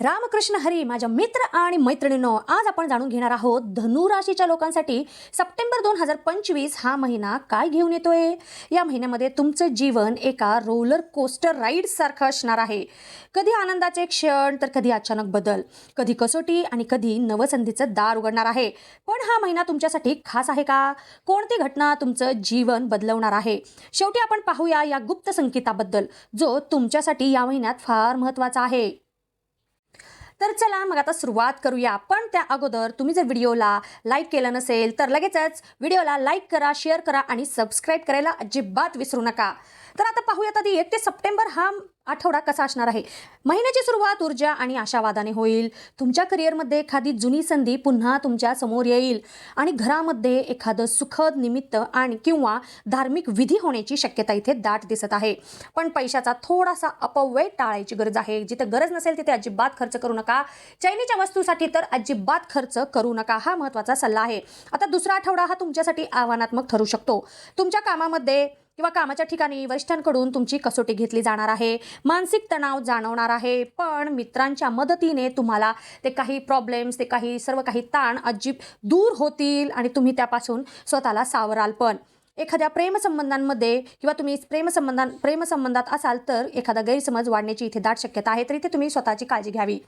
रामकृष्ण हरी माझ्या मित्र आणि मैत्रिणींनो आज आपण जाणून घेणार आहोत धनुराशीच्या लोकांसाठी सप्टेंबर दोन हजार पंचवीस हा महिना काय घेऊन येतोय? या महिन्यामध्ये तुमचं जीवन एका रोलर कोस्टर राईड सारखं असणार आहे. कधी आनंदाचे क्षण तर कधी अचानक बदल. कधी कसोटी आणि कधी नवसंधीचं दार उघडणार आहे. पण हा महिना तुमच्यासाठी खास आहे का? कोणती घटना तुमचं जीवन बदलवणार आहे? शेवटी आपण पाहूया या गुप्त संकेताबद्दल जो तुमच्यासाठी या महिन्यात फार महत्त्वाचा आहे. तर चला मग आता सुरुवात करूया. पण त्या अगोदर तुम्ही जर व्हिडिओला लाईक केलं नसेल तर लगेचच व्हिडिओला लाईक करा शेअर करा आणि सबस्क्राईब करायला अजिबात विसरू नका. तर आता पाहूयात आधी एक ते सप्टेंबर हा आठवडा कसा असणार आहे? महिन्याची सुरुवात ऊर्जा आणि आशावादाने होईल. तुमच्या करिअरमध्ये एखादी जुनी संधी पुन्हा तुमच्यासमोर येईल. आणि घरामध्ये एखादं सुखद निमित्त आणि किंवा धार्मिक विधी होण्याची शक्यता इथे दाट दिसत आहे. पण पैशाचा थोडासा अपव्यय टाळायची गरज आहे. जिथे गरज नसेल तिथे अजिबात खर्च करू नका. चैनीच्या वस्तूसाठी तर अजिबात खर्च करू नका. हा महत्त्वाचा सल्ला आहे. आता दुसरा आठवडा हा तुमच्यासाठी आव्हानात्मक ठरू शकतो. तुमच्या कामामध्ये किंवा कामाच्या ठिकाणी वरिष्ठांकडून तुमची कसोटी घेतली जाणार आहे मानसिक तणाव जाणवणार आहे पण मित्रांच्या मदतीने तुम्हाला ते काही प्रॉब्लेम्स ते काही सर्व काही ताण अजिब दूर होतील आणि तुम्ही त्यापासून स्वतःला सावराल पण. एखाद्या प्रेमसंबंधांमध्ये किंवा तुम्ही प्रेमसंबंधां प्रेमसंबंधात असाल तर एखादा गैरसमज वाढण्याची इथे दाट शक्यता आहे तर इथे तुम्ही स्वतःची काळजी घ्यावी.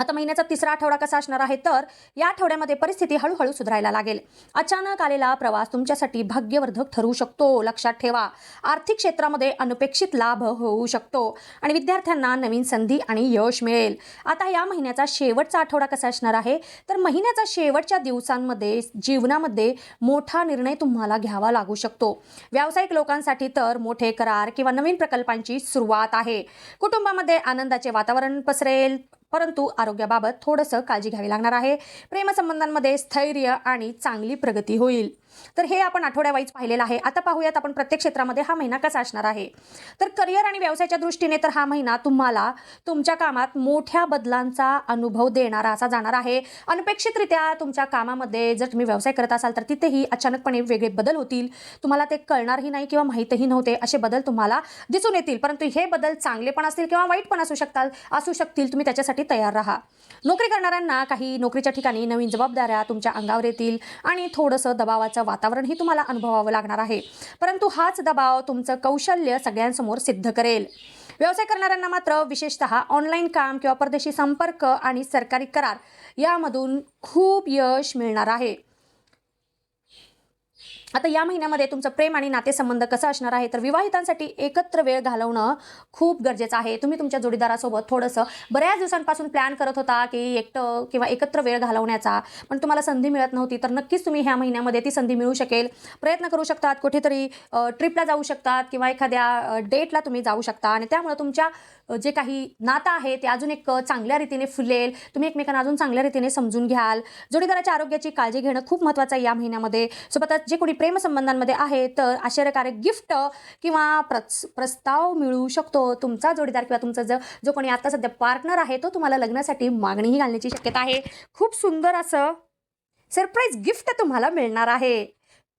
आता महिन्याचा तिसरा आठवडा कसा असणार आहे तर या आठवड्यामध्ये परिस्थिती हळूहळू सुधारायला लागेल. अचानक आलेला प्रवास तुमच्यासाठी भाग्यवर्धक ठरू शकतो. लक्षात ठेवा आर्थिक क्षेत्रामध्ये अनपेक्षित लाभ होऊ शकतो आणि विद्यार्थ्यांना नवीन संधी आणि यश मिळेल. आता या महिन्याचा शेवटचा आठवडा कसा असणार आहे? तर महिन्याचा शेवटच्या दिवसांमध्ये जीवनामध्ये मोठा निर्णय तुम्हाला घ्यावा लागू शकतो. व्यावसायिक लोकांसाठी तर मोठे करार किंवा नवीन प्रकल्पांची सुरुवात आहे. कुटुंबामध्ये आनंदाचे वातावरण पसरेल. परंतु आरोग्याबाबत थोडंसं काळजी घ्यावी लागणार आहे. प्रेमसंबंधांमध्ये स्थैर्य आणि चांगली प्रगती होईल. तर हे आपण आठवड्यावाईज पाहिलेलं आहे. आता पाहूयात आपण प्रत्येक क्षेत्रामध्ये हा महिना कसा असणार आहे. तर करिअर आणि व्यवसायाच्या दृष्टीने तर हा महिना तुम्हाला तुमच्या कामात मोठ्या बदलांचा अनुभव देणारा असा जाणार आहे. अनपेक्षितरित्या तुमच्या कामामध्ये जर तुम्ही व्यवसाय करत असाल तर तिथेही अचानकपणे वेगळे बदल होतील. तुम्हाला ते कळणारही नाही किंवा माहीतही नव्हते असे बदल तुम्हाला दिसून येतील. परंतु हे बदल चांगले पण असतील किंवा वाईट पण असू शकतात असू शकतील. तुम्ही त्याच्यासाठी तयार राहा. नोकरी करणाऱ्यांना काही नोकरीच्या ठिकाणी नवीन जबाबदाऱ्या तुमच्या अंगावर येतील आणि थोडंसं दबावाचं वातावरणही तुम्हाला अनुभवावं लागणार आहे. परंतु हाच दबाव तुमचं कौशल्य सगळ्यांसमोर सिद्ध करेल. व्यवसाय करणाऱ्यांना मात्र विशेषतः ऑनलाईन काम किंवा परदेशी संपर्क आणि सरकारी करार यामधून खूप यश मिळणार आहे. आता या महिन्यामध्ये तुमचं प्रेम आणि नातेसंबंध कसं असणार आहे? तर विवाहितांसाठी एकत्र वेळ घालवणं खूप गरजेचं आहे. तुम्ही तुमच्या जोडीदारासोबत थोडंसं बऱ्याच दिवसांपासून प्लॅन करत होता की एकटं किंवा एकत्र वेळ घालवण्याचा पण तुम्हाला संधी मिळत नव्हती. तर नक्कीच तुम्ही ह्या महिन्यामध्ये ती संधी मिळू शकेल. प्रयत्न करू शकतात कुठेतरी ट्रिपला जाऊ शकतात किंवा एखाद्या डेटला तुम्ही जाऊ शकता. आणि त्यामुळे तुमच्या जे काही नातं आहे ते अजून एक चांगल्या रीतीने फुलेल. तुम्ही एकमेकांना अजून चांगल्या रीतीने समजून घ्याल. जोडीदाराच्या आरोग्याची काळजी घेणं खूप महत्त्वाचं आहे या महिन्यामध्ये. सोबतच जे कोणी प्रेमसंबंधांमध्ये आहे तर आश्चर्यकारक गिफ्ट किंवा प्रस प्रस्ताव मिळू शकतो. तुमचा जोडीदार किंवा तुमचा जो जो कोणी आता सध्या पार्टनर आहे तो तुम्हाला लग्नासाठी मागणीही घालण्याची शक्यता आहे. खूप सुंदर असं सरप्राईज गिफ्ट तुम्हाला मिळणार आहे.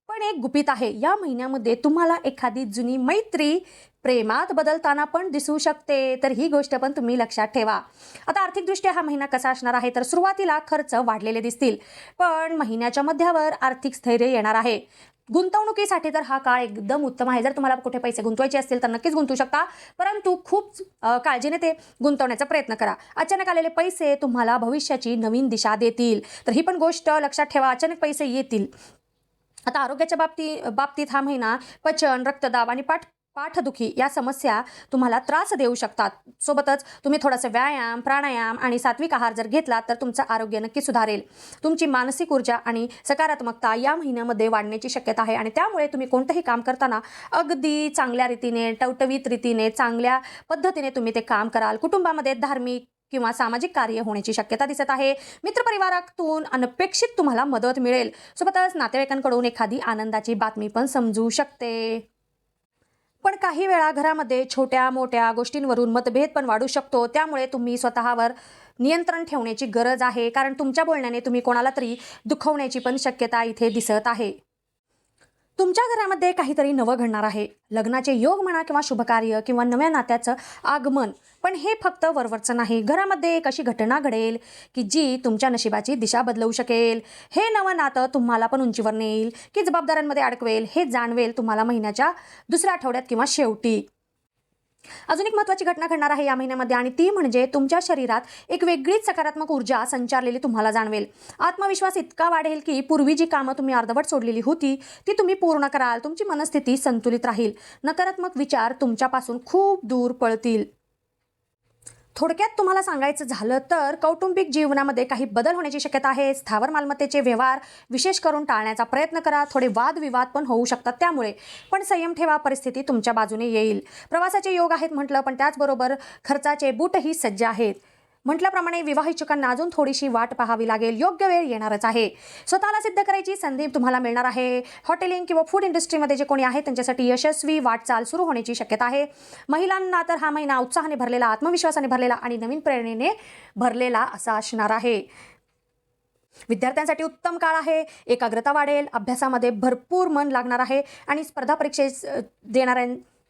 पण एक गुपित आहे या महिन्यामध्ये तुम्हाला एखादी जुनी मैत्री प्रेमात बदलताना पण दिसू शकते तर ही गोष्ट पण तुम्ही लक्षात ठेवा. आता आर्थिकदृष्ट्या हा महिना कसा असणार आहे तर सुरुवातीला खर्च वाढलेले दिसतील पण महिन्याच्या मध्यावर आर्थिक स्थैर्य येणार आहे. गुंतवणुकीसाठी तर हा काळ एकदम उत्तम आहे. जर तुम्हाला कुठे पैसे गुंतवायचे असतील तर नक्कीच गुंतवू शकता. परंतु खूप काळजीने ते गुंतवण्याचा प्रयत्न करा. अचानक आलेले पैसे तुम्हाला भविष्याची नवीन दिशा देतील. तर ही पण गोष्ट लक्षात ठेवा अचानक पैसे येतील. आता आरोग्याच्या बाबती बाबतीत हा महिना पचन रक्तदाब आणि पाठ पाठदुखी या समस्या तुम्हाला त्रास देऊ शकतात. सोबतच तुम्ही थोडासा व्यायाम प्राणायाम आणि सात्विक आहार जर घेतला तर तुमचं आरोग्य नक्की सुधारेल. तुमची मानसिक ऊर्जा आणि सकारात्मकता या महिन्यामध्ये वाढण्याची शक्यता आहे आणि त्यामुळे तुम्ही कोणतंही काम करताना अगदी चांगल्या रीतीने टवटवीत रीतीने चांगल्या पद्धतीने तुम्ही ते काम कराल. कुटुंबामध्ये धार्मिक किंवा सामाजिक कार्य होण्याची शक्यता दिसत आहे. मित्रपरिवारातून अनपेक्षित तुम्हाला मदत मिळेल. सोबतच नातेवाईकांकडून एखादी आनंदाची बातमी पण समजू शकते. पण काही वेळा घरामध्ये छोट्या मोठ्या गोष्टींवरून मतभेद पण वाढू शकतो. त्यामुळे तुम्ही स्वतःवर नियंत्रण ठेवण्याची गरज आहे. कारण तुमच्या बोलण्याने तुम्ही कोणाला तरी दुखवण्याची पण शक्यता इथे दिसत आहे. तुमच्या घरामध्ये काहीतरी नवं घडणार आहे. लग्नाचे योग म्हणा किंवा शुभकार्य किंवा नव्या नात्याचं आगमन. पण हे फक्त वरवरचं नाही. घरामध्ये एक अशी घटना घडेल की जी तुमच्या नशिबाची दिशा बदलवू शकेल. हे नवं नातं तुम्हाला पण उंचीवर नेईल की जबाबदाऱ्यांमध्ये अडकवेल हे जाणवेल तुम्हाला महिन्याच्या दुसऱ्या आठवड्यात किंवा शेवटी. अजून एक महत्त्वाची घटना घडणार आहे या महिन्यामध्ये आणि ती म्हणजे तुमच्या शरीरात एक वेगळीच सकारात्मक ऊर्जा संचारलेली तुम्हाला जाणवेल. आत्मविश्वास इतका वाढेल की पूर्वी जी कामं तुम्ही अर्धवट सोडलेली होती ती तुम्ही पूर्ण कराल तुमची मनस्थिती संतुलित राहील. नकारात्मक विचार तुमच्यापासून खूप दूर पळतील. थोडक्यात तुम्हाला सांगायचं झालं तर कौटुंबिक जीवनामध्ये काही बदल होण्याची शक्यता आहे स्थावर मालमत्तेचे व्यवहार विशेष करून टाळण्याचा प्रयत्न करा थोडे वादविवाद पण होऊ शकतात त्यामुळे. पण संयम ठेवा परिस्थिती तुमच्या बाजूने येईल. प्रवासाचे योग आहेत म्हटलं पण त्याचबरोबर खर्चाचे बूटही सज्ज आहेत. म्हटल्याप्रमाणे विवाह इच्छुकांना अजून थोडीशी वाट पाहावी लागेल. योग्य वेळ येणारच आहे. स्वतःला सिद्ध करायची संधी तुम्हाला मिळणार आहे. हॉटेलिंग किंवा फूड इंडस्ट्रीमध्ये जे कोणी आहे त्यांच्यासाठी यशस्वी वाटचाल सुरू होण्याची शक्यता आहे. महिलांना तर हा महिना उत्साहाने भरलेला आत्मविश्वासाने भरलेला आणि नवीन प्रेरणेने भरलेला असा असणार आहे. विद्यार्थ्यांसाठी उत्तम काळ आहे. एकाग्रता वाढेल. अभ्यासामध्ये भरपूर मन लागणार आहे. आणि स्पर्धा परीक्षे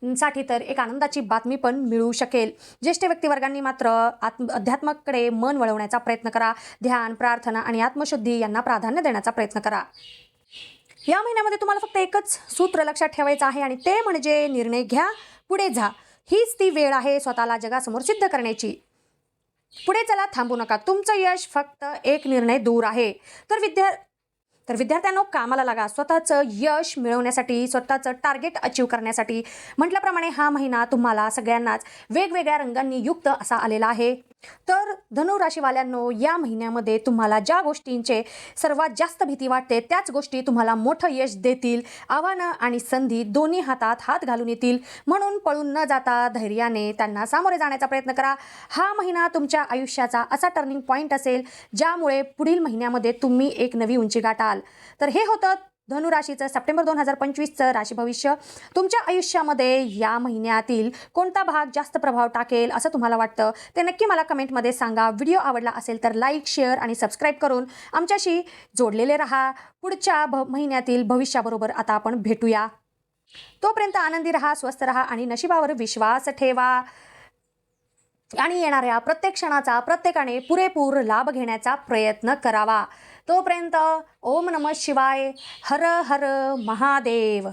साठी तर एक आनंदाची बातमी पण मिळू शकेल. ज्येष्ठ व्यक्तिवर्गांनी मात्र आत्म अध्यात्माकडे मन वळवण्याचा प्रयत्न करा. ध्यान प्रार्थना आणि आत्मशुद्धी यांना प्राधान्य देण्याचा प्रयत्न करा. या महिन्यामध्ये तुम्हाला फक्त एकच सूत्र लक्षात ठेवायचं आहे आणि ते म्हणजे निर्णय घ्या पुढे जा. हीच ती वेळ आहे स्वतःला जगासमोर सिद्ध करण्याची. पुढे चला थांबू नका. तुमचं यश फक्त एक निर्णय दूर आहे. तर विद्या तर विद्यार्थ्यांनो कामाला लागा. स्वतःचं यश मिळवण्यासाठी स्वतःचं टार्गेट अचीव करण्यासाठी म्हटल्याप्रमाणे हा महिना तुम्हाला सगळ्यांनाच वेगवेगळ्या रंगांनी युक्त असा आलेला आहे. तर धनुराशीवाल्यांनो या महिन्यामध्ये तुम्हाला ज्या गोष्टींचे सर्वात जास्त भीती वाटते त्याच गोष्टी तुम्हाला मोठं यश देतील. आव्हानं आणि संधी दोन्ही हातात हात घालून येतील. म्हणून पळून न जाता धैर्याने त्यांना सामोरे जाण्याचा प्रयत्न करा. हा महिना तुमच्या आयुष्याचा असा टर्निंग पॉईंट असेल ज्यामुळे पुढील महिन्यामध्ये तुम्ही एक नवी उंची गाठाल. तर हे होतं धनुराशीचं सप्टेंबर दोन हजार पंचवीसचं राशी भविष्य. तुमच्या आयुष्यामध्ये या महिन्यातील कोणता भाग जास्त प्रभाव टाकेल असं तुम्हाला वाटतं? ते नक्की मला कमेंटमध्ये सांगा. व्हिडिओ आवडला असेल तर लाईक शेअर आणि सबस्क्राईब करून आमच्याशी जोडलेले राहा. पुढच्या भ महिन्यातील भविष्याबरोबर आता आपण भेटूया. तोपर्यंत आनंदी राहा स्वस्थ राहा आणि नशिबावर विश्वास ठेवा. आणि येणाऱ्या प्रत्येक क्षणाचा प्रत्येकाने पुरेपूर लाभ घेण्याचा प्रयत्न करावा. तोपर्यंत ओम नम शिवाय हर हर महादेव.